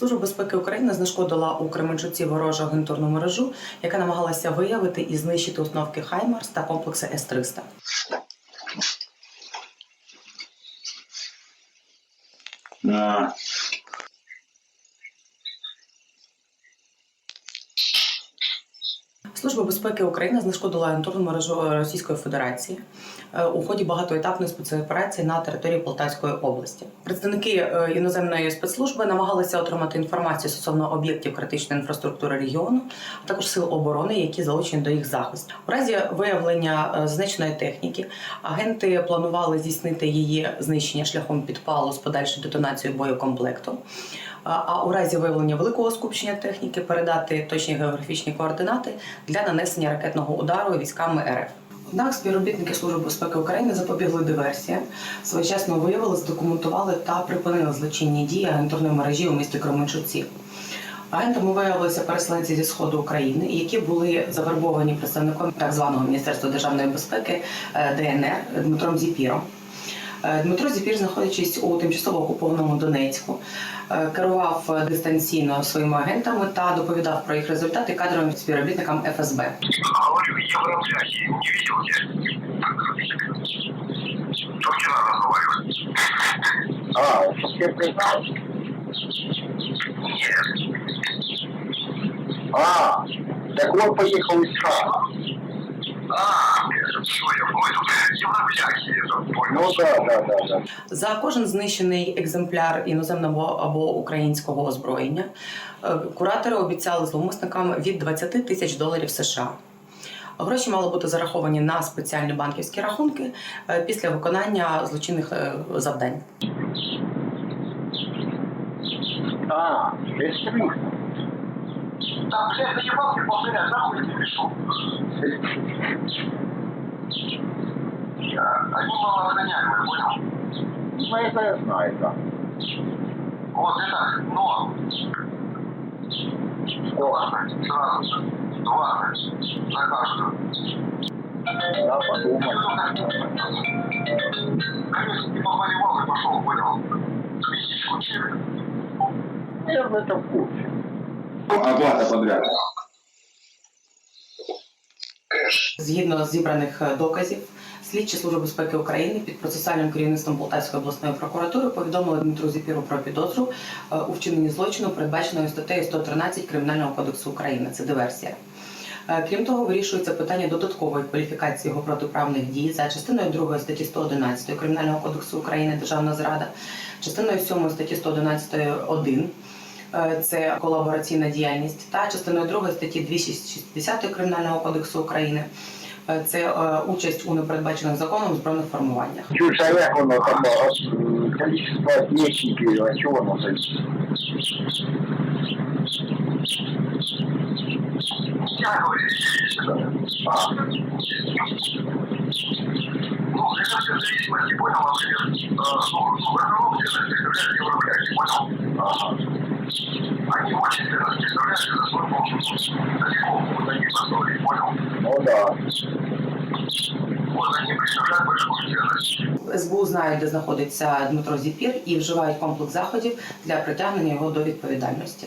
Служба безпеки України знешкодила у Кременчуці ворожу агентурну мережу, яка намагалася виявити і знищити установки Хаймарс та комплекси С-300. Да. Служба безпеки України знешкодила агентурну мережу Російської Федерації е, у ході багатоетапної спецоперації на території Полтавської області. Представники е, іноземної спецслужби намагалися отримати інформацію стосовно об'єктів критичної інфраструктури регіону, а також сил оборони, які залучені до їх захисту. У разі виявлення е, знищеної техніки агенти планували здійснити її знищення шляхом підпалу з подальшою детонацією боєкомплекту. А у разі виявлення великого скупчення техніки передати точні географічні координати для нанесення ракетного удару військами РФ. Однак співробітники Служби безпеки України запобігли диверсіям, своєчасно виявили, здокументували та припинили злочинні дії агентурної мережі у місті Кременчуці. Агентами виявилися переселенці зі сходу України, які були завербовані представником так званого Міністерства державної безпеки е, ДНР Дмитром Зіпіром. Е, Дмитро Зіпір, знаходячись у тимчасово окупованому Донецьку, е, керував дистанційно своїми агентами та доповідав про їх результати кадровим співробітникам ФСБ. Говорю, не? А, так он поехал из США. А, все, я понял. Евробляхи, это понял. Ну да, да, да, да. За кожен знищений екземпляр іноземного або українського озброєння е, куратори обіцяли зловмисникам від 20 тисяч доларів США. Гроші мали бути зараховані на спеціальні банківські рахунки е, після виконання злочинних е, завдань. А, С-300. Да, блядь, заебал нахуй не пришел. Они маловыгоняемые, понял? Ну, это я знаю, да. Вот это, но Сколько? сразу же 20 за каждую. Да, подумай. Конечно, ты повоевал и пошел, понял? Тысячку чек. Я в этом в курсе. Оплата подряд. Кэш. Згідно з зібраних е, доказів, слідчі Служби безпеки України під процесуальним керівництвом Полтавської обласної прокуратури повідомили Дмитру Зіпіру про підозру е, у вчиненні злочину, передбаченої статтею 113 Кримінального кодексу України. Це диверсія. Е, Крім того, вирішується питання додаткової кваліфікації його протиправних дій за частиною 2 статті 111 Кримінального кодексу України Державна зрада, частиною 7 статті 111 1 Е, це колабораційна діяльність, та частиною 2 статті 260 Кримінального кодексу України. Е, Це е, участь у непередбачених законом збройних формуваннях. Чуть шарях оно там, э, количество отмечников, а чего оно зависит? Я говорю, сюда. А, Ну, это все в зависимости, понял, например, э, ну, ну, Горохов представляет евробляхи, понял? ага. Они очень сильно представляют, это свой далеко могут они построить, понял? Ну да. СБУ знають, де знаходиться Дмитро Зіпір, і вживають комплекс заходів для притягнення його до відповідальності.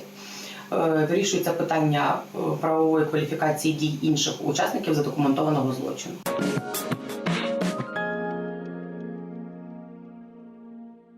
Е, Вирішується питання е, правової кваліфікації дій інших учасників задокументованого злочину.